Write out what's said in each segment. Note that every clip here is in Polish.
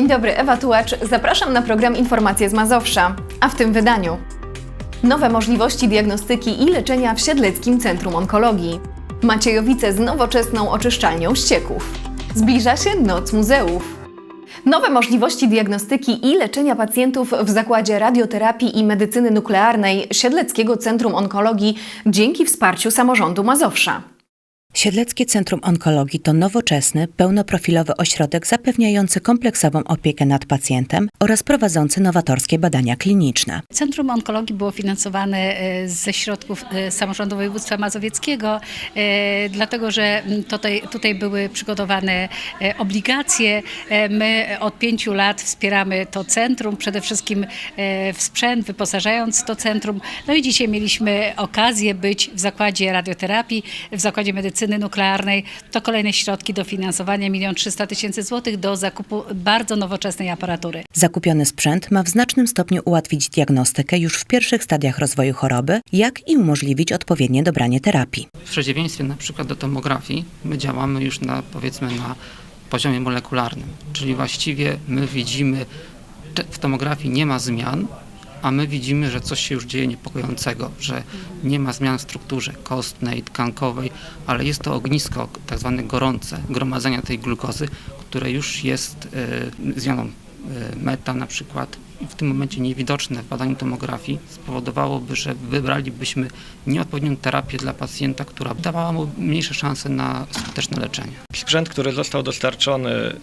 Dzień dobry, Ewa Tułacz. Zapraszam na program Informacje z Mazowsza. A w tym wydaniu nowe możliwości diagnostyki i leczenia w Siedleckim Centrum Onkologii. Maciejowice z nowoczesną oczyszczalnią ścieków. Zbliża się Noc Muzeów. Nowe możliwości diagnostyki i leczenia pacjentów w Zakładzie Radioterapii i Medycyny Nuklearnej Siedleckiego Centrum Onkologii dzięki wsparciu samorządu Mazowsza. Siedleckie Centrum Onkologii to nowoczesny, pełnoprofilowy ośrodek zapewniający kompleksową opiekę nad pacjentem oraz prowadzący nowatorskie badania kliniczne. Centrum Onkologii było finansowane e, ze środków e, samorządu województwa mazowieckiego, e, dlatego że tutaj, tutaj były przygotowane obligacje. My od pięciu lat wspieramy to centrum, przede wszystkim w sprzęt, wyposażając to centrum. No i dzisiaj mieliśmy okazję być w Zakładzie Radioterapii, w Zakładzie Medycyny Nuklearnej. To kolejne środki dofinansowania, 1 300 tysięcy złotych do zakupu bardzo nowoczesnej aparatury. Zakupiony sprzęt ma w znacznym stopniu ułatwić diagnostykę już w pierwszych stadiach rozwoju choroby, jak i umożliwić odpowiednie dobranie terapii. W przeciwieństwie na przykład do tomografii, my działamy już na powiedzmy na poziomie molekularnym, czyli właściwie my widzimy, w tomografii nie ma zmian, a my widzimy, że coś się już dzieje niepokojącego, że nie ma zmian w strukturze kostnej, tkankowej, ale jest to ognisko tak zwane gorące, gromadzenia tej glukozy, które już jest e, zmianą meta na przykład w tym momencie niewidoczne w badaniu tomografii spowodowałoby, że wybralibyśmy nieodpowiednią terapię dla pacjenta, która dawała mu mniejsze szanse na skuteczne leczenie. Sprzęt, który został dostarczony, e,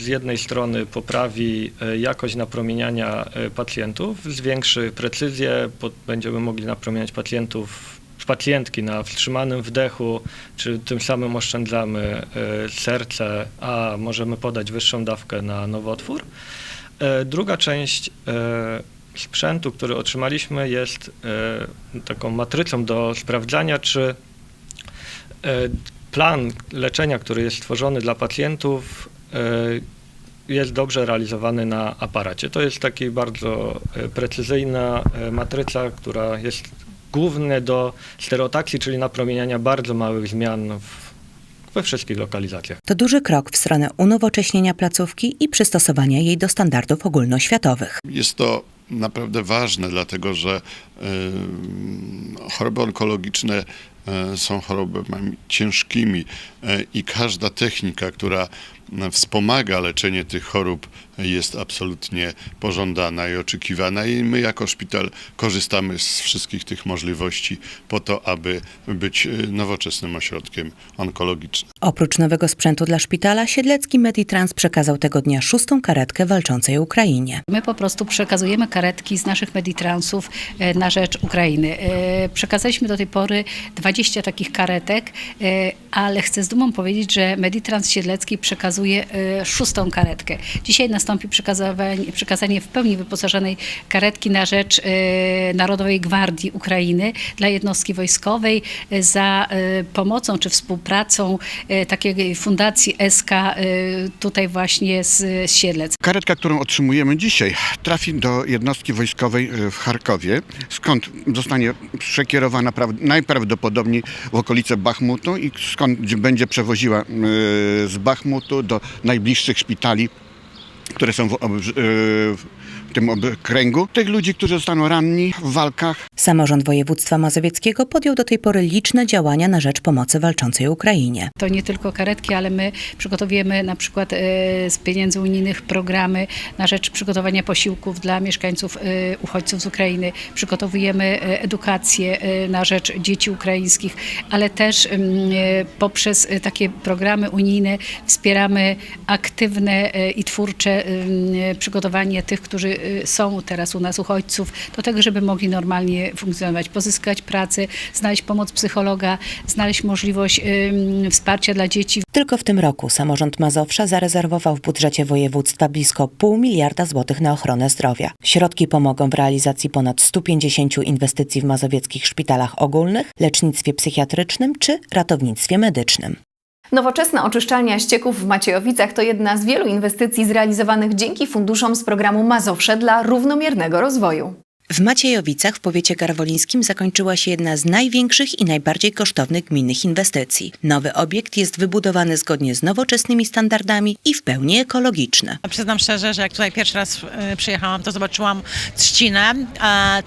z jednej strony poprawi e, jakość napromieniania pacjentów, zwiększy precyzję, będziemy mogli napromieniać pacjentów, pacjentki na wstrzymanym wdechu, czy tym samym oszczędzamy e, serce, a możemy podać wyższą dawkę na nowotwór. E, Druga część e, sprzętu, który otrzymaliśmy, jest taką matrycą do sprawdzania, czy plan leczenia, który jest stworzony dla pacjentów, jest dobrze realizowany na aparacie. To jest taka bardzo precyzyjna matryca, która jest główna do stereotaksji, czyli napromieniania bardzo małych zmian w, we wszystkich lokalizacjach. To duży krok w stronę unowocześnienia placówki i przystosowania jej do standardów ogólnoświatowych. Jest to naprawdę ważne, dlatego że y, choroby onkologiczne y, są chorobami ciężkimi y, i każda technika, która wspomaga leczenie tych chorób jest absolutnie pożądana i oczekiwana i my jako szpital korzystamy z wszystkich tych możliwości po to, aby być y, nowoczesnym ośrodkiem onkologicznym. Oprócz nowego sprzętu dla szpitala, Siedlecki Meditrans przekazał tego dnia szóstą karetkę walczącej Ukrainie. My po prostu przekazujemy karetki z naszych meditransów e, na rzecz Ukrainy. E, Przekazaliśmy do tej pory 20 takich karetek, e, ale chcę z dumą powiedzieć, że Meditrans Siedlecki przekazuje e, szóstą karetkę. Dzisiaj nastąpi przekazywanie, przekazanie w pełni wyposażonej karetki na rzecz e, Narodowej Gwardii Ukrainy dla jednostki wojskowej e, za pomocą czy współpracą takiej fundacji SK tutaj właśnie z, Siedlec. Karetka, którą otrzymujemy dzisiaj, trafi do jednostki wojskowej w Charkowie, skąd zostanie przekierowana praw- najprawdopodobniej w okolice Bachmutu i skąd będzie przewoziła z Bachmutu do najbliższych szpitali, które są w, e, w tym okręgu. Tych ludzi, którzy zostaną ranni w walkach, Samorząd województwa mazowieckiego podjął do tej pory liczne działania na rzecz pomocy walczącej Ukrainie. To nie tylko karetki, ale my przygotowujemy na przykład e, z pieniędzy unijnych programy na rzecz przygotowania posiłków dla mieszkańców, e, uchodźców z Ukrainy. Przygotowujemy edukację na rzecz dzieci ukraińskich, ale też mm, poprzez takie programy unijne wspieramy aktywne i twórcze em, przygotowanie tych, którzy e, są teraz u nas uchodźców, do tego, żeby mogli normalnie funkcjonować, pozyskać pracę, znaleźć pomoc psychologa, znaleźć możliwość em, wsparcia dla dzieci. Tylko w tym roku samorząd Mazowsza zarezerwował w budżecie województwa blisko pół miliarda złotych na ochronę zdrowia. Środki pomogą w realizacji ponad 150 inwestycji w mazowieckich szpitalach ogólnych, lecznictwie psychiatrycznym czy ratownictwie medycznym. Nowoczesna oczyszczalnia ścieków w Maciejowicach to jedna z wielu inwestycji zrealizowanych dzięki funduszom z programu Mazowsze dla równomiernego rozwoju. W Maciejowicach w powiecie garwolińskim zakończyła się jedna z największych i najbardziej kosztownych gminnych inwestycji. Nowy obiekt jest wybudowany zgodnie z nowoczesnymi standardami i w pełni ekologiczny. Przyznam szczerze, że jak tutaj pierwszy raz e, przyjechałam, to zobaczyłam trzcinę.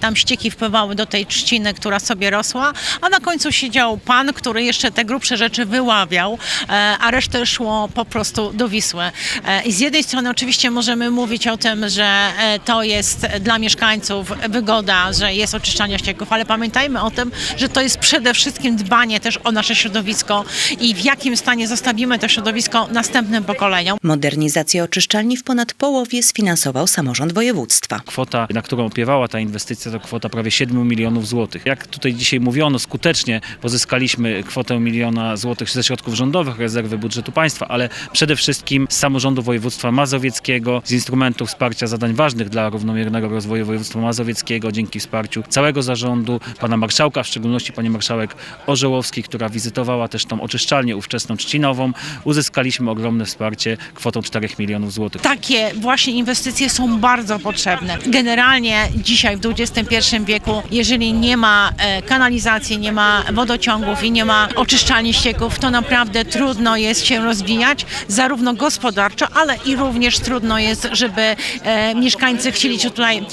Tam ścieki wpływały do tej trzciny, która sobie rosła, a na końcu siedział pan, który jeszcze te grubsze rzeczy wyławiał, e, a resztę szło po prostu do Wisły. E, I z jednej strony oczywiście możemy mówić o tym, że to jest dla mieszkańców wygoda, że jest oczyszczanie ścieków, ale pamiętajmy o tym, że to jest przede wszystkim dbanie też o nasze środowisko i w jakim stanie zostawimy to środowisko następnym pokoleniom. Modernizację oczyszczalni w ponad połowie sfinansował samorząd województwa. Kwota, na którą opiewała ta inwestycja, to kwota prawie 7 milionów złotych. Jak tutaj dzisiaj mówiono, skutecznie pozyskaliśmy kwotę miliona złotych ze środków rządowych, rezerwy budżetu państwa, ale przede wszystkim z samorządu województwa mazowieckiego, z instrumentów wsparcia zadań ważnych dla równomiernego rozwoju województwa mazowieckiego, dzięki wsparciu całego zarządu, pana marszałka, w szczególności pani marszałek Orzełowskiej, która wizytowała też tą oczyszczalnię ówczesną trzcinową, uzyskaliśmy ogromne wsparcie kwotą 4 milionów złotych. Takie właśnie inwestycje są bardzo potrzebne. Generalnie dzisiaj w XXI wieku, jeżeli nie ma e, kanalizacji, nie ma wodociągów i nie ma oczyszczalni ścieków, to naprawdę trudno jest się rozwijać, zarówno gospodarczo, ale i również trudno jest, żeby e, mieszkańcy chcieli się tutaj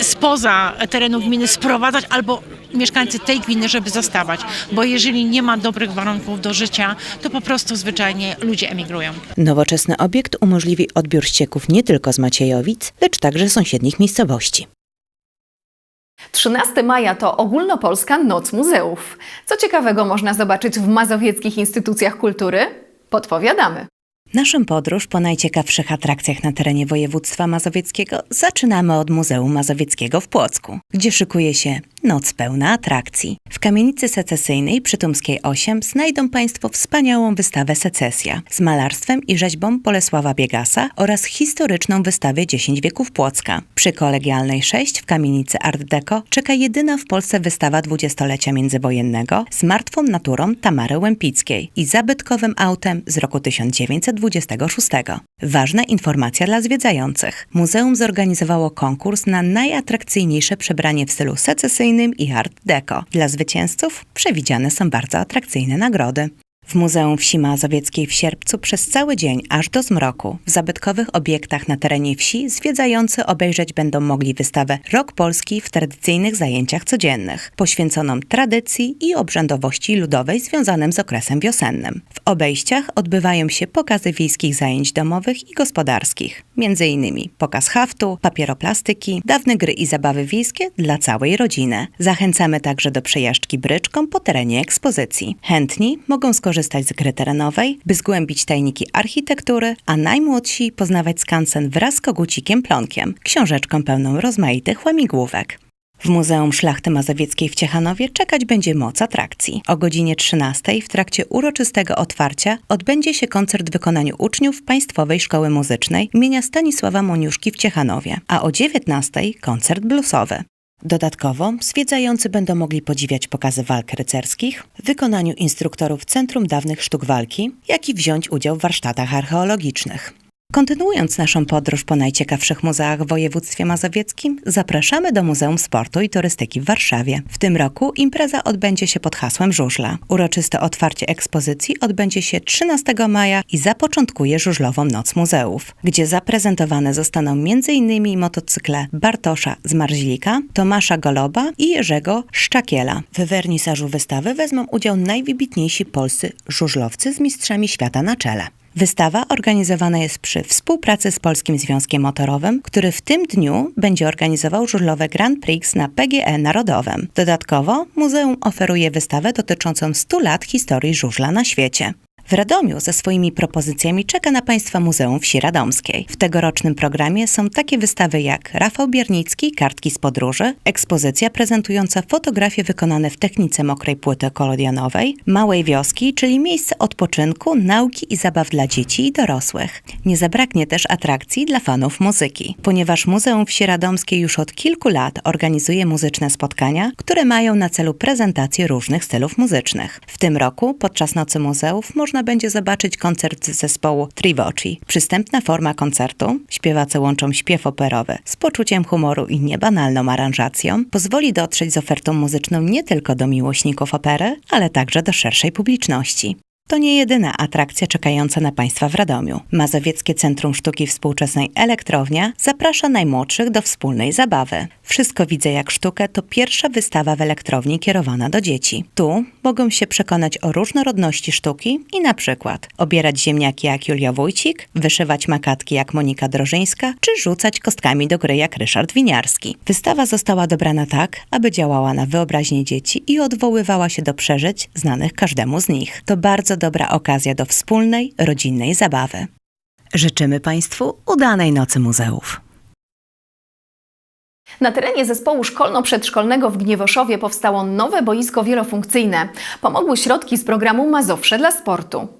spoza terenu gminy sprowadzać albo mieszkańcy tej gminy, żeby zostawać, bo jeżeli nie ma dobrych warunków do życia, to po prostu zwyczajnie ludzie emigrują. Nowoczesny obiekt umożliwi odbiór ścieków nie tylko z Maciejowic, lecz także sąsiednich miejscowości. 13 maja to ogólnopolska Noc Muzeów. Co ciekawego można zobaczyć w mazowieckich instytucjach kultury? Podpowiadamy. Naszą podróż po najciekawszych atrakcjach na terenie województwa mazowieckiego zaczynamy od Muzeum Mazowieckiego w Płocku, gdzie szykuje się noc pełna atrakcji. W kamienicy secesyjnej przy Tumskiej 8 znajdą Państwo wspaniałą wystawę Secesja z malarstwem i rzeźbą Bolesława Biegasa oraz historyczną wystawę 10 wieków Płocka. Przy Kolegialnej 6 w kamienicy Art Deco czeka jedyna w Polsce wystawa dwudziestolecia międzywojennego z martwą naturą Tamary Łępickiej i zabytkowym autem z roku 1926. Ważna informacja dla zwiedzających. Muzeum zorganizowało konkurs na najatrakcyjniejsze przebranie w stylu secesyjnym i art deco. Dla zwycięzców przewidziane są bardzo atrakcyjne nagrody. W Muzeum Wsi Mazowieckiej w sierpcu przez cały dzień aż do zmroku w zabytkowych obiektach na terenie wsi zwiedzający obejrzeć będą mogli wystawę Rok Polski w tradycyjnych zajęciach codziennych, poświęconą tradycji i obrzędowości ludowej związanym z okresem wiosennym. W obejściach odbywają się pokazy wiejskich zajęć domowych i gospodarskich, m.in. pokaz haftu, papieroplastyki, dawne gry i zabawy wiejskie dla całej rodziny. Zachęcamy także do przejażdżki bryczką po terenie ekspozycji. Chętni mogą skorzystać z gry terenowej, by zgłębić tajniki architektury, a najmłodsi poznawać skansen wraz z kogucikiem Plonkiem, książeczką pełną rozmaitych łamigłówek. W Muzeum Szlachty Mazowieckiej w Ciechanowie czekać będzie moc atrakcji. O godzinie 13 w trakcie uroczystego otwarcia odbędzie się koncert w wykonaniu uczniów Państwowej Szkoły Muzycznej imienia Stanisława Moniuszki w Ciechanowie, a o 19 koncert bluesowy. Dodatkowo zwiedzający będą mogli podziwiać pokazy walk rycerskich w wykonaniu instruktorów Centrum Dawnych Sztuk Walki, jak i wziąć udział w warsztatach archeologicznych. Kontynuując naszą podróż po najciekawszych muzeach w województwie mazowieckim, zapraszamy do Muzeum Sportu i Turystyki w Warszawie. W tym roku impreza odbędzie się pod hasłem Żużla. Uroczyste otwarcie ekspozycji odbędzie się 13 maja i zapoczątkuje Żużlową Noc Muzeów, gdzie zaprezentowane zostaną m.in. motocykle Bartosza z Marzlika, Tomasza Goloba i Jerzego Szczakiela. W wernisażu wystawy wezmą udział najwybitniejsi polscy żużlowcy z mistrzami świata na czele. Wystawa organizowana jest przy współpracy z Polskim Związkiem Motorowym, który w tym dniu będzie organizował żużlowe Grand Prix na PGE Narodowym. Dodatkowo muzeum oferuje wystawę dotyczącą 100 lat historii żużla na świecie. W Radomiu ze swoimi propozycjami czeka na Państwa Muzeum Wsi Radomskiej. W tegorocznym programie są takie wystawy jak Rafał Biernicki, Kartki z podróży, ekspozycja prezentująca fotografie wykonane w technice mokrej płyty kolodianowej, Małej Wioski, czyli miejsce odpoczynku, nauki i zabaw dla dzieci i dorosłych. Nie zabraknie też atrakcji dla fanów muzyki, ponieważ Muzeum Wsi Radomskiej już od kilku lat organizuje muzyczne spotkania, które mają na celu prezentację różnych stylów muzycznych. W tym roku podczas Nocy Muzeów można można będzie zobaczyć koncert zespołu Trivoci. Przystępna forma koncertu, śpiewacy łączą śpiew operowy z poczuciem humoru i niebanalną aranżacją, pozwoli dotrzeć z ofertą muzyczną nie tylko do miłośników opery, ale także do szerszej publiczności. To nie jedyna atrakcja czekająca na Państwa w Radomiu. Mazowieckie Centrum Sztuki Współczesnej Elektrownia zaprasza najmłodszych do wspólnej zabawy. Wszystko widzę jak sztukę to pierwsza wystawa w elektrowni kierowana do dzieci. Tu mogą się przekonać o różnorodności sztuki i na przykład obierać ziemniaki jak Julia Wójcik, wyszywać makatki jak Monika Drożyńska, czy rzucać kostkami do gry jak Ryszard Winiarski. Wystawa została dobrana tak, aby działała na wyobraźnię dzieci i odwoływała się do przeżyć znanych każdemu z nich. To bardzo dobra okazja do wspólnej, rodzinnej zabawy. Życzymy Państwu udanej nocy muzeów. Na terenie zespołu szkolno-przedszkolnego w Gniewoszowie powstało nowe boisko wielofunkcyjne. Pomogły środki z programu Mazowsze dla sportu.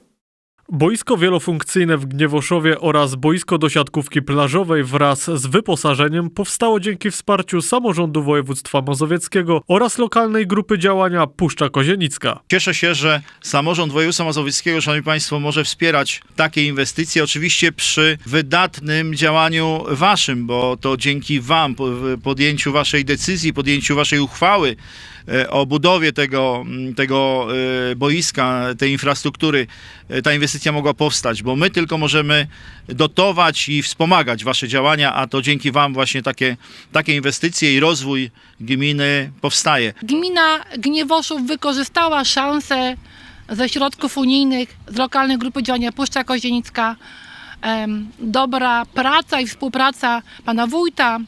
Boisko wielofunkcyjne w Gniewoszowie oraz boisko do siatkówki plażowej wraz z wyposażeniem powstało dzięki wsparciu samorządu województwa mazowieckiego oraz lokalnej grupy działania Puszcza Kozienicka. Cieszę się, że samorząd województwa mazowieckiego, szanowni państwo, może wspierać takie inwestycje, oczywiście przy wydatnym działaniu waszym, bo to dzięki wam, po- podjęciu waszej decyzji, podjęciu waszej uchwały o budowie tego, tego e, boiska, tej infrastruktury, e, ta inwestycja mogła powstać, bo my tylko możemy dotować i wspomagać wasze działania, a to dzięki wam właśnie takie, takie inwestycje i rozwój gminy powstaje. Gmina Gniewoszów wykorzystała szansę ze środków unijnych, z lokalnej grupy działania Puszcza Kozienicka. Dobra praca i współpraca pana wójta,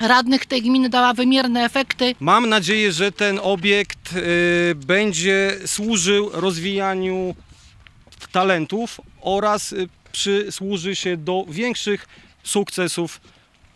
radnych tej gminy dała wymierne efekty. Mam nadzieję, że ten obiekt y, będzie służył rozwijaniu talentów oraz y, przysłuży się do większych sukcesów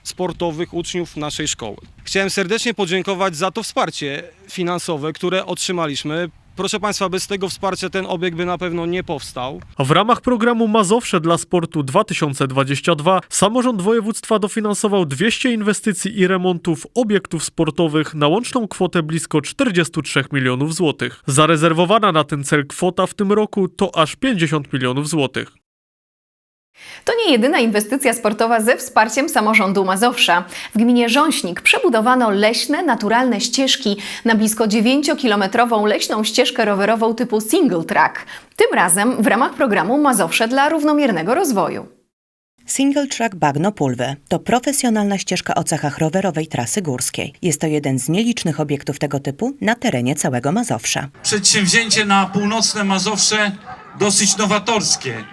sportowych uczniów naszej szkoły. Chciałem serdecznie podziękować za to wsparcie finansowe, które otrzymaliśmy. Proszę Państwa, bez tego wsparcia ten obiekt by na pewno nie powstał. W ramach programu Mazowsze dla Sportu 2022 samorząd województwa dofinansował 200 inwestycji i remontów obiektów sportowych na łączną kwotę blisko 43 milionów złotych. Zarezerwowana na ten cel kwota w tym roku to aż 50 milionów złotych. To nie jedyna inwestycja sportowa ze wsparciem samorządu Mazowsza. W gminie Rząśnik przebudowano leśne, naturalne ścieżki na blisko 9-kilometrową leśną ścieżkę rowerową typu single track. Tym razem w ramach programu Mazowsze dla równomiernego rozwoju. Single Track Bagno Pulwy to profesjonalna ścieżka o cechach rowerowej trasy górskiej. Jest to jeden z nielicznych obiektów tego typu na terenie całego Mazowsza. Przedsięwzięcie na północne Mazowsze dosyć nowatorskie,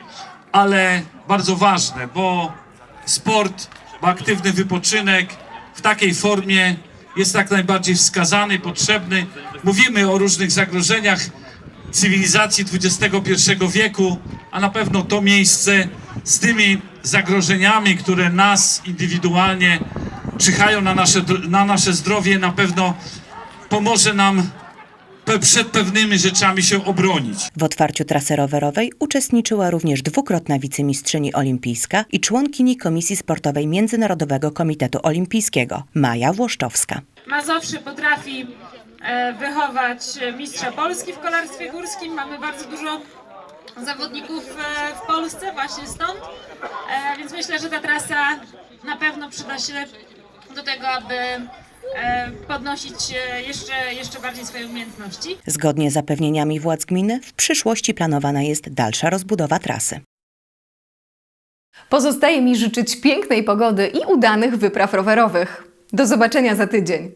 ale bardzo ważne, bo sport, bo aktywny wypoczynek w takiej formie jest jak najbardziej wskazany, potrzebny. Mówimy o różnych zagrożeniach cywilizacji XXI wieku, a na pewno to miejsce z tymi zagrożeniami, które nas indywidualnie czyhają na nasze, na nasze zdrowie, na pewno pomoże nam przed pewnymi rzeczami się obronić. W otwarciu trasy rowerowej uczestniczyła również dwukrotna wicemistrzyni olimpijska i członkini Komisji Sportowej Międzynarodowego Komitetu Olimpijskiego Maja Włoszczowska. Mazowsze potrafi e, wychować mistrza Polski w kolarstwie górskim. Mamy bardzo dużo zawodników e, w Polsce właśnie stąd, e, więc myślę, że ta trasa na pewno przyda się do tego, aby e, podnosić e, jeszcze, jeszcze bardziej swoje umiejętności. Zgodnie z zapewnieniami władz gminy, w przyszłości planowana jest dalsza rozbudowa trasy. Pozostaje mi życzyć pięknej pogody i udanych wypraw rowerowych. Do zobaczenia za tydzień.